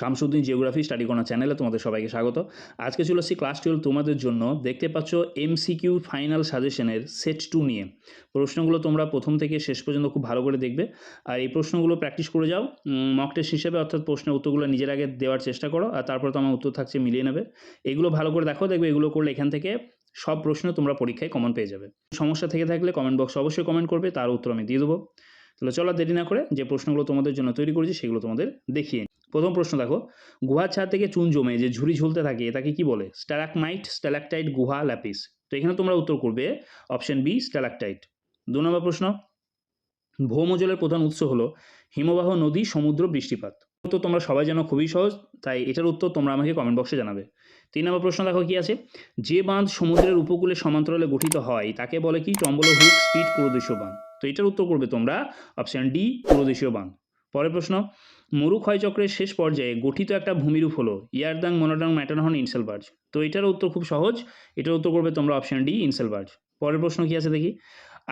Shamsuddin geography study করার চ্যানেলে তোমাদের সবাইকে স্বাগত। আজকে চলে আসছি ক্লাস টুয়েলভ তোমাদের জন্য। দেখতে পাচ্ছ এমসিকিউ ফাইনাল সাজেশনের সেট টু নিয়ে। প্রশ্নগুলো তোমরা প্রথম থেকে শেষ পর্যন্ত খুব ভালো করে দেখবে। আর এই প্রশ্নগুলো প্র্যাকটিস করে যাও। মক টেস্ট হিসেবে অর্থাৎ প্রশ্নের উত্তরগুলো নিজের আগে দেওয়ার চেষ্টা করো। আর তারপর তো আমার উত্তর থাকছে মিলিয়ে নেবে। এগুলো ভালো করে দেখো, দেখবে এগুলো করলে এখান থেকে সব প্রশ্ন তোমরা পরীক্ষায় কমন পেয়ে যাবে। সমস্যা থেকে থাকলে কমেন্ট বক্সে অবশ্যই কমেন্ট করবে, তার উত্তর আমি দিয়ে দেবো। তাহলে চলো দেরি না করে যে প্রশ্নগুলো তোমাদের জন্য তৈরি করেছি সেগুলো তোমাদের দেখিয়ে প্রথম প্রশ্ন দেখো গুহার ছাদ থেকে চুন জমে যে ঝুড়ি ঝুলতে থাকে তাকে কি বলে? স্ট্যালাকমাইট স্ট্যালাকটাইট গুহা, ল্যাপিস। তো এখানে তোমরা উত্তর করবে অপশন বি স্ট্যালাকটাইট দু নম্বর প্রশ্ন, ভৌমজলের প্রধান উৎস হলো হিমবাহ, নদী, সমুদ্র, বৃষ্টিপাত। তো তোমরা সবাই জানো খুবই সহজ, তাই এটার উত্তর তোমরা আমাকে কমেন্ট বক্সে জানাবে। তিন নম্বর প্রশ্ন দেখো কি আছে? যে বাঁধ সমুদ্রের উপকূলে সমান্তরালে গঠিত হয়, তাকে বলে কি? টম্বল হুক, স্পিড পুরোদেশীয় বাঁধ তো এটার উত্তর করবে তোমরা অপশন ডি পুরোদেশীয় বাঁধ। পরের প্রশ্ন মরু ক্ষয়চক্রের শেষ পর্যায়ে গঠিত একটা ভূমিরূপ হলো ইয়ারদাং মনোডাং ম্যাটারহন ইনসেলবার্জ। তো এটার উত্তর খুব সহজ, এটার উত্তর করবে তোমরা অপশন ডি ইনসেলবার্জ। পরের প্রশ্ন কি আছে দেখি?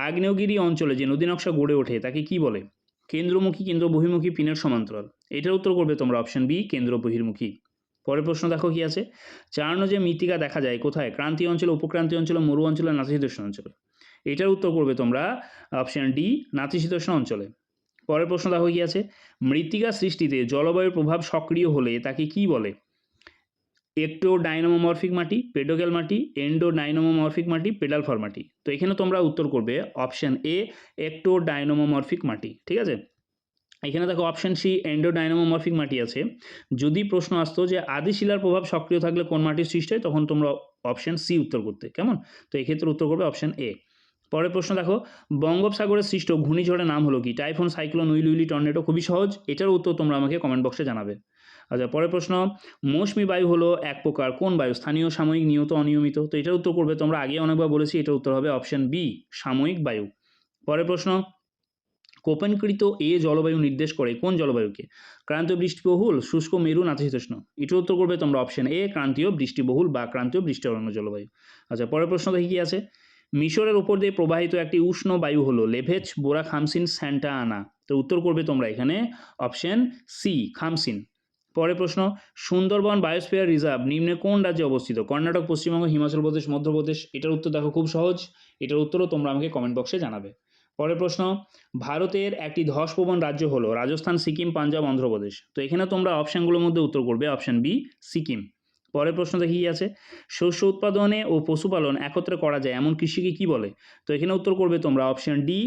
আগ্নেয়গিরি অঞ্চলে যে নদী নকশা গড়ে ওঠে, তাকে কি বলে? কেন্দ্রমুখী কেন্দ্র বহির্মুখী পিনের সমান্তরাল। এটার উত্তর করবে তোমরা অপশন বি কেন্দ্র বহির্মুখী পরের প্রশ্ন দেখো কি আছে? চারণ যে মৃত্তিকা দেখা যায় কোথায়? ক্রান্তীয় অঞ্চলে, উপক্রান্তীয় অঞ্চলে, মরু অঞ্চলে নাতিশীতোষ্ণ অঞ্চলে। এটার উত্তর করবে তোমরা অপশন ডি নাতিশীতোষ্ণ অঞ্চলে। পরের প্রশ্ন দেখো কি আছে? মৃত্তিকা সৃষ্টিতে জলবায়ুর প্রভাব সক্রিয় হলে তাকে কি বলে? একটো ডাইনোমোমরফিক মাটি পেডোক্যাল মাটি এন্ডো ডাইনোমোমরফিক মাটি পেডাল ফর মাটি। তো এখানে তোমরা উত্তর করবে অপশান এ একটো ডাইনোমোমরফিক মাটি, ঠিক আছে? এখানে দেখো অপশন সি এন্ডোডাইনামোমরফিক মাটি আছে। যদি প্রশ্ন আসতো যে আদি শিলার প্রভাব সক্রিয় থাকলে কোন মাটির সৃষ্টি হয়, তখন তোমরা অপশান সি উত্তর করতে। কেমন? তো এক্ষেত্রে উত্তর করবে অপশন এ পরের প্রশ্ন দেখো বঙ্গোপসাগরের সৃষ্ট ঘূর্ণিঝড়ের নাম হলো কি? Typhoon, cyclone, will, willy, tornado খুবই সহজ, এটার উত্তর তোমরা আমাকে কমেন্ট বক্সে জানাবে। আচ্ছা পরের প্রশ্ন, মৌসুমি বায়ু হলো এক প্রকার, কোন বায়ু? স্থানীয়, সাময়িক, নিয়ত, অনিয়মিত? তো এটার উত্তর করবে তোমরা, আগে অনেকবার বলেছি, এটার উত্তর হবে অপশন বি সাময়িক বায়ু। পরের প্রশ্ন, কোপেনকৃত এ জলবায়ু নির্দেশ করে কোন জলবায়ুকে? ক্রান্তীয় বৃষ্টিবহুল, শুষ্ক, মেরু, নাতিশীতোষ্ণ? এটার উত্তর করবে তোমরা অপশন এ ক্রান্তীয় বৃষ্টিবহুল বা ক্রান্তীয় বৃষ্টি অরণ্য জলবায়ু। আচ্ছা পরের প্রশ্ন দেখি কি আছে? মিশরের উপর দিয়ে প্রবাহিত একটি উষ্ণ বায়ু হলো। লেভেজ বোরা, খামসিন, স্যান্টা আনা। তো উত্তর করবে তোমরা এখানে অপশন সি খামসিন। পরের প্রশ্ন, সুন্দরবন বায়োস্ফিয়ার রিজার্ভ নিম্নে কোন রাজ্যে অবস্থিত? কর্ণাটক, পশ্চিমবঙ্গ, হিমাচল প্রদেশ, মধ্যপ্রদেশ? এটার উত্তর দেখো খুব সহজ। এটার উত্তরও তোমরা আমাকে কমেন্ট বক্সে জানাবে। পরের প্রশ্ন, ভারতের একটি ধসপ্রবণ রাজ্য হলো রাজস্থান, সিকিম, পাঞ্জাব, অন্ধ্রপ্রদেশ। তো এখানে তোমরা অপশানগুলোর মধ্যে উত্তর করবে অপশান বি সিকিম। পরের প্রশ্ন দেখি আছে? শস্য উৎপাদনে ও পশুপালন একত্রে করা যায়, এমন কৃষিকে কি বলে? তো এখানে উত্তর করবে তোমরা অপশান ডি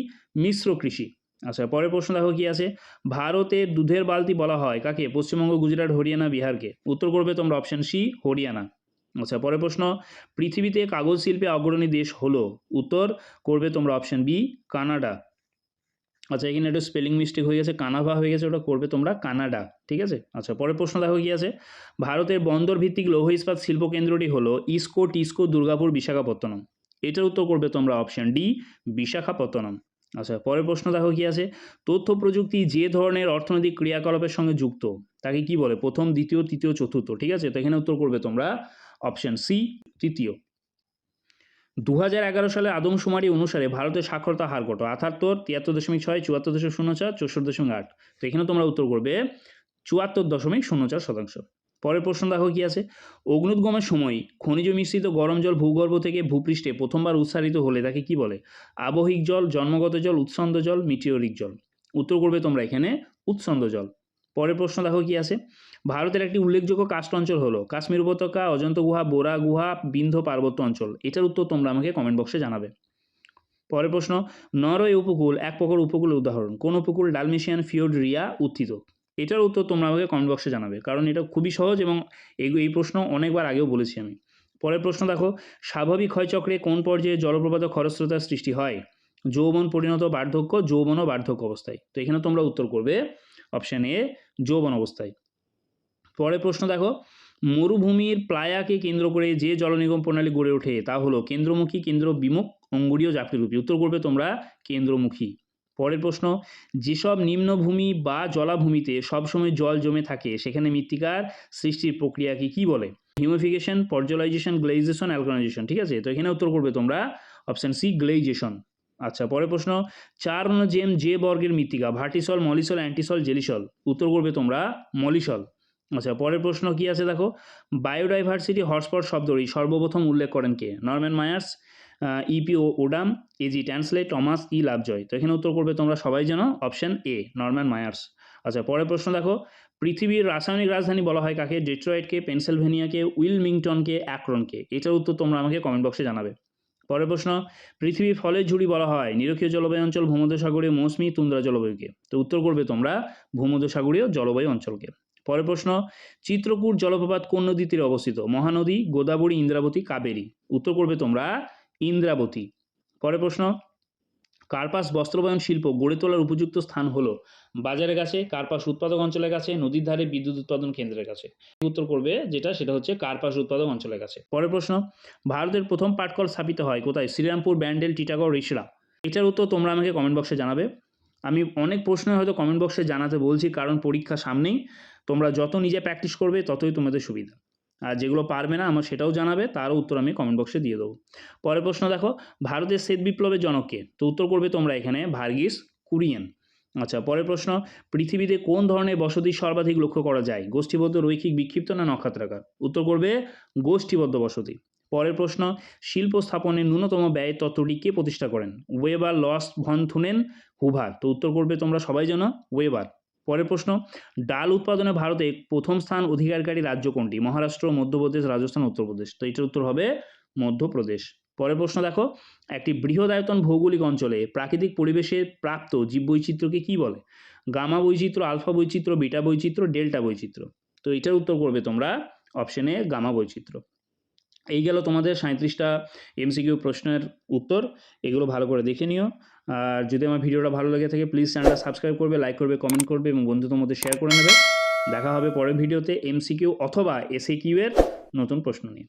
মিশ্র কৃষি। আচ্ছা পরের প্রশ্ন দেখো কি আছে? ভারতের দুধের বালতি বলা হয়, কাকে? পশ্চিমবঙ্গ, গুজরাট, হরিয়ানা, বিহারকে। উত্তর করবে তোমরা অপশান সি হরিয়ানা। আচ্ছা পরের প্রশ্ন, পৃথিবীতে কাগজ শিল্পে অগ্রণী দেশ হলো? উত্তর করবে তোমরা অপশান বি কানাডা। আচ্ছা এখানে একটু স্পেলিং মিস্টেক হয়ে গেছে কানাভা হয়ে গেছে, ওটা করবে তোমরা কানাডা ঠিক আছে? আচ্ছা পরের প্রশ্ন দেখো কি আছে? ভারতের বন্দর ভিত্তিক লৌহ ইস্পাত শিল্প কেন্দ্রটি হলো ইস্কো, টিস্কো, দুর্গাপুর, বিশাখাপত্তনম। এটার উত্তর করবে তোমরা অপশান ডি বিশাখাপত্তনম। আচ্ছা পরের প্রশ্ন দেখো কি আছে? তথ্য প্রযুক্তি যে ধরনের অর্থনৈতিক ক্রিয়াকলাপের সঙ্গে যুক্ত, তাকে কি বলে? প্রথম, দ্বিতীয়, তৃতীয়, চতুর্থ, ঠিক আছে? তো এখানে উত্তর করবে তোমরা অপশান সি তৃতীয়। দু হাজার এগারো সালে আদমশুমারি অনুসারে ভারতের সাক্ষরতা হার কত? আটাত্তর, তিয়াত্তর দশমিক ছয়, চুয়াত্তর দশমিক শূন্য চার, চৌষট্টি দশমিক আট। তো এখানে তোমরা উত্তর করবে চুয়াত্তর দশমিক শূন্য চার শতাংশ। পরের প্রশ্ন দেখো কি আছে? অগ্নুদ্গমের সময় খনিজ মিশ্রিত গরম জল ভূগর্ভ থেকে ভূপৃষ্ঠে প্রথমবার উৎসারিত হলে তাকে কি বলে? আবহিক জল, জন্মগত জল উৎসন্দ জল মিটিওরিক জল। উত্তর করবে তোমরা এখানে উৎসন্দ জল পরের প্রশ্ন দেখো কি আছে? ভারতের একটি উল্লেখযোগ্য কাস্ট অঞ্চল হলো কাশ্মীর উপত্যকা, অজন্ত গুহা, বোরা গুহা বিন্ধ পার্বত্য অঞ্চল। এটার উত্তর তোমরা আমাকে কমেন্ট বক্সে জানাবে। পরের প্রশ্ন, নরওয়ে উপকূল এক প্রকার উপকূলের উদাহরণ। কোন উপকূল ডালমেশিয়ান ফিওড রিয়া উত্থিত? এটার উত্তর তোমরা আমাকে কমেন্ট বক্সে জানাবে, কারণ এটা খুবই সহজ এবং এই প্রশ্ন অনেকবার আগেও বলেছি আমি। পরের প্রশ্ন দেখো, স্বাভাবিক ক্ষয়চক্রে কোন পর্যায়ে জলপ্রপাত খরস্রোতার সৃষ্টি হয়? যৌবন পরিণত বার্ধক্য, যৌবন ও বার্ধক্য অবস্থায়। তো এখানে তোমরা উত্তর করবে অপশান এ যৌবন অবস্থায়। পরের প্রশ্ন দেখো, মরুভূমির প্লায়াকে কেন্দ্র করে যে জলনিগম প্রণালী গড়ে ওঠে, তা হলো কেন্দ্রমুখী কেন্দ্র বিমুখ অঙ্গুরীয় জাপিরূপী উত্তর করবে তোমরা কেন্দ্রমুখী। পরের প্রশ্ন, যেসব নিম্নভূমি বা জলাভূমিতে সবসময় জল জমে থাকে, সেখানে মৃত্তিকার সৃষ্টির প্রক্রিয়াকে কি বলে? হিউমিফিকেশন পর্জলাইজেশন গ্লেইজেশন অ্যালকানাইজেশন ঠিক আছে? তো এখানে উত্তর করবে তোমরা অপশান সি গ্লেইজেশন আচ্ছা পরের প্রশ্ন। চার জেম যে বর্গের মৃত্তিকা, ভার্টিসল, মলিসল, অ্যান্টিসল, জেলিসল। উত্তর করবে তোমরা মলিসল। আচ্ছা পরের প্রশ্ন কি আছে দেখো? বায়োডাইভার্সিটি হটস্পট শব্দটি সর্বপ্রথম উল্লেখ করেন কে? Norman Myers E P Odum A G Tansley Thomas E Lovejoy. তো এখানে উত্তর করবে তোমরা সবাই জানো, অপশন এ, নরম্যান মায়ার্স। আচ্ছা পরের প্রশ্ন দেখো। পৃথিবীর রাসায়নিক রাজধানী বলা হয় কাকে? ডেট্রয়েটকে, পেনসিলভেনিয়াকে, উইলমিংটনকে, অ্যাক্রনকে। এটার উত্তর তোমরা আমাকে কমেন্ট বক্সে জানাবে। পরের প্রশ্ন, পৃথিবীর ফলের ঝুড়ি বলা হয়, নিরক্ষীয় জলবায়ু অঞ্চল ভূমধ্যসাগরীয় মৌসুমি তুন্দ্রা জলবায়ুকে। তো উত্তর করবে তোমরা ভূমধ্যসাগরীয় জলবায়ু অঞ্চলকে। পরের প্রশ্ন, চিত্রকূট জলপ্রপাত কোন নদী তীরে অবস্থিত? মহানদী, গোদাবরী, ইন্দ্রাবতী, কাবেরী। উত্তর করবে তোমরা, ইন্দ্রাবতী। পরের প্রশ্ন কার্পাস বস্ত্রবায়ন শিল্প গড়ে তোলার উপযুক্ত স্থান হলো বাজারের কাছে, কার্পাস উৎপাদক অঞ্চলের কাছে, নদীর ধারে বিদ্যুৎ উৎপাদন কেন্দ্রের কাছে। উত্তর করবে যেটা? সেটা হচ্ছে কার্পাস উৎপাদক অঞ্চলের কাছে। পরের প্রশ্ন, ভারতের প্রথম পাটকল স্থাপিত হয় কোথায়? শ্রীরামপুর, ব্যান্ডেল, টিটাগড়, রিসরা। এটার উত্তর তোমরা আমাকে কমেন্ট বক্সে জানাবে। আমি অনেক প্রশ্ন হয়তো কমেন্ট বক্সে জানাতে বলছি, কারণ পরীক্ষা সামনেই। তোমরা যত নিজে প্র্যাকটিস করবে, ততই তোমাদের সুবিধা। আর যেগুলো পারবে না, আমার সেটাও জানাবে, তারও উত্তর আমি কমেন্ট বক্সে দিয়ে দেবো। পরের প্রশ্ন দেখো, ভারতের শ্বেত বিপ্লবের জনককে তো উত্তর করবে তোমরা এখানে ভার্গিস কুরিয়েন। আচ্ছা পরের প্রশ্ন, পৃথিবীতে কোন ধরনের বসতি সর্বাধিক লক্ষ্য করা যায়? গোষ্ঠীবদ্ধ, রৈখিক, বিক্ষিপ্ত না নক্ষত্রাকার? উত্তর করবে, গোষ্ঠীবদ্ধ বসতি। পরের প্রশ্ন, শিল্প স্থাপনের ন্যূনতম ব্যয় তত্ত্বটি কে প্রতিষ্ঠা করেন? Weber Losch von, Thunen, Hoover. তো উত্তর করবে তোমরা সবাই জানো, ওয়েবার। পরের প্রশ্ন, ডাল উৎপাদনে ভারতে প্রথম স্থান অধিকারকারী রাজ্য কোনটি? মহারাষ্ট্র, মধ্যপ্রদেশ, রাজস্থান, উত্তরপ্রদেশ। তো এটার উত্তর হবে মধ্যপ্রদেশ। পরের প্রশ্ন দেখো, একটি বৃহদায়তন ভৌগোলিক অঞ্চলে প্রাকৃতিক পরিবেশে প্রাপ্ত জীববৈচিত্র্যকে কী বলে? গামা বৈচিত্র্য, আলফা বৈচিত্র্য, বিটা বৈচিত্র্য, ডেল্টা বৈচিত্র্য। তো এটার উত্তর করবে তোমরা অপশনে গামা বৈচিত্র্য। এই গেল তোমাদের সাঁত্রিশটা এমসিকিউ প্রশ্নের উত্তর, এগুলো ভালো করে দেখে নিও। আর যদি আমার ভিডিওটা ভালো লেগে থাকে প্লিজ চ্যানেলটা সাবস্ক্রাইব করবে লাইক করবে কমেন্ট করবে এবং বন্ধুদের মধ্যে শেয়ার করে নেবে। দেখা হবে পরের ভিডিওতে এমসিকিউ অথবা এসএ কিউ এর নতুন প্রশ্ন নিয়ে।